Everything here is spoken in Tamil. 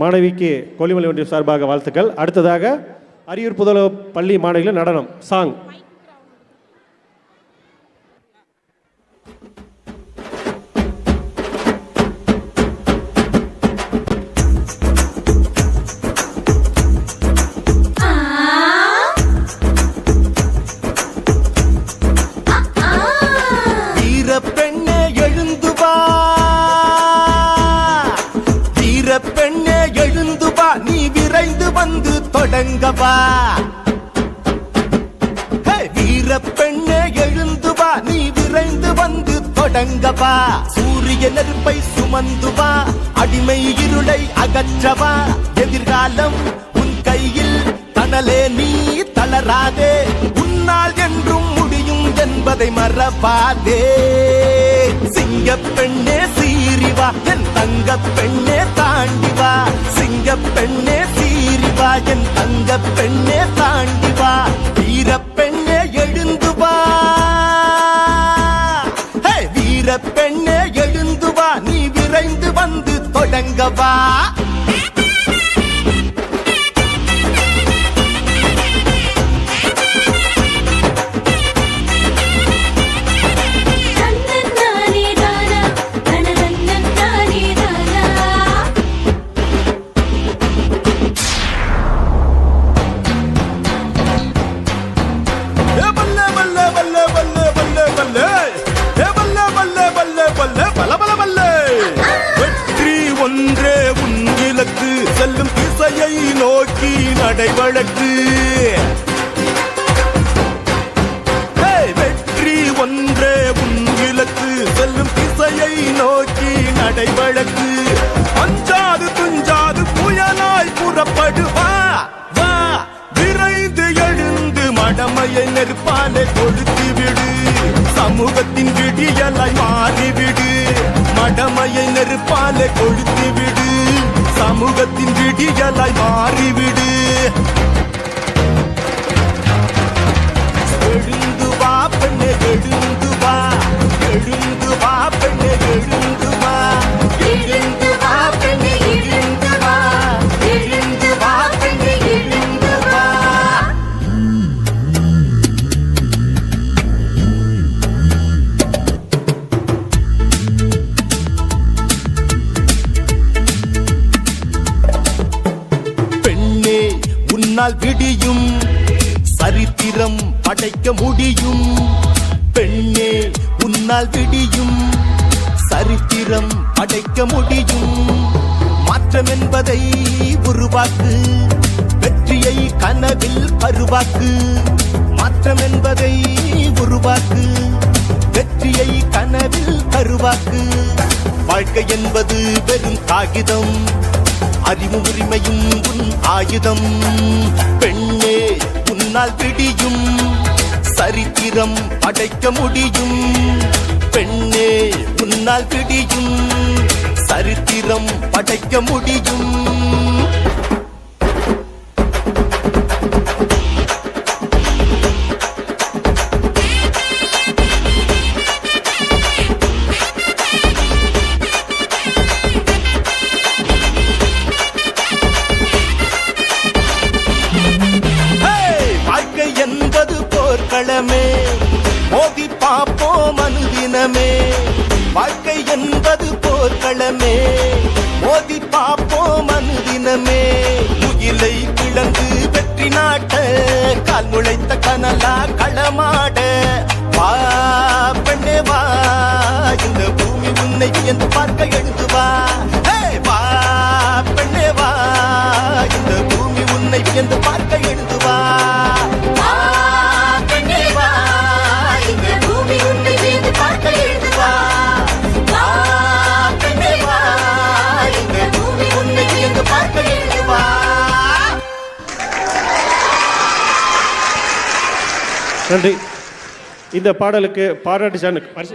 மாணவிக்கு கொல்லிமலை ஒன்றியம் சார்பாக வாழ்த்துக்கள். அடுத்ததாக அரியூர் புதல பள்ளி மாணவிகள் நடனம் சாங். அடங்கவா? வீர பெண்ணே எழுந்து வா. நீ விரைந்து வந்து தொடங்கவா. சூரிய நெருப்பை சுமந்து வா. அடிமை இருளை அகற்றவா. எதிர்காலம் உன் கையில் தணலே நீ தளராதே. உன்னால் என்றும் முடியும் என்பதை மறவாதே. சிங்க பெண்ணே சீறிவா என் தங்க பெண்ணே தாண்டிவா சிங்க பெண்ணே வா என் தங்க பெண்ணே தாண்டி வா. வீர பெண்ணே எழுந்து வா. வீர பெண்ணே எழுந்து வா. நீ விரைந்து வந்து தொடங்க நோக்கி நடை வழக்கு. வெற்றி ஒன்றே உன் இலக்கு. செல்லும் திசையை நோக்கி நடை வழக்கு. அஞ்சாது துஞ்சாது புயலாய் புறப்படுவா. வா விரைந்து எழுந்து மடமையை நெருப்பாலே கொளுத்தி விடு. சமூகத்தின் விடியலாய் மாறிவிடு. மடமையை நெருப்பாலே கொளுத்தி விடு. சமூகத்தின் மாறிவிடு. உன்னால் விடியும். சரித்திரம் படைக்க முடியும். பெண்ணே உன்னால் விடியும். சரித்திரம் படைக்க முடியும். மாற்றம் என்பதை உருவாக்கு. வெற்றியை கனவில் பருவாக்கு. மாற்றம் என்பதை உருவாக்கு. வெற்றியை கனவில் கருவாக்கு வாழ்க்கை என்பது வெறும் காகிதம். அறிவு உரிமையும் உன் ஆயுதம். பெண்ணே உன்னால் பிடியும் சரித்திரம் படைக்க முடியும். பெண்ணே உன்னால் பிடியும் சரித்திரம் படைக்க முடியும். போர்க்களமே மோதி பார்ப்போம் அனுதினமே. வாழ்க்கை என்பது போர்க்களமே. மோதி பார்ப்போம் அனுதினமே. முகிலை கிழந்து வெற்றி நாட்ட கால் முளைத்த கனலா களமாட. வா பெண்ணே வா. இந்த பூமி உன்னை என்று பார்க்க எழுதுவா வா. பெண்ணே வா. இந்த பூமி உன்னை என்று பார்க்க நன்றி. இந்த பாடலுக்கு பாராட்டு சார் பரிசு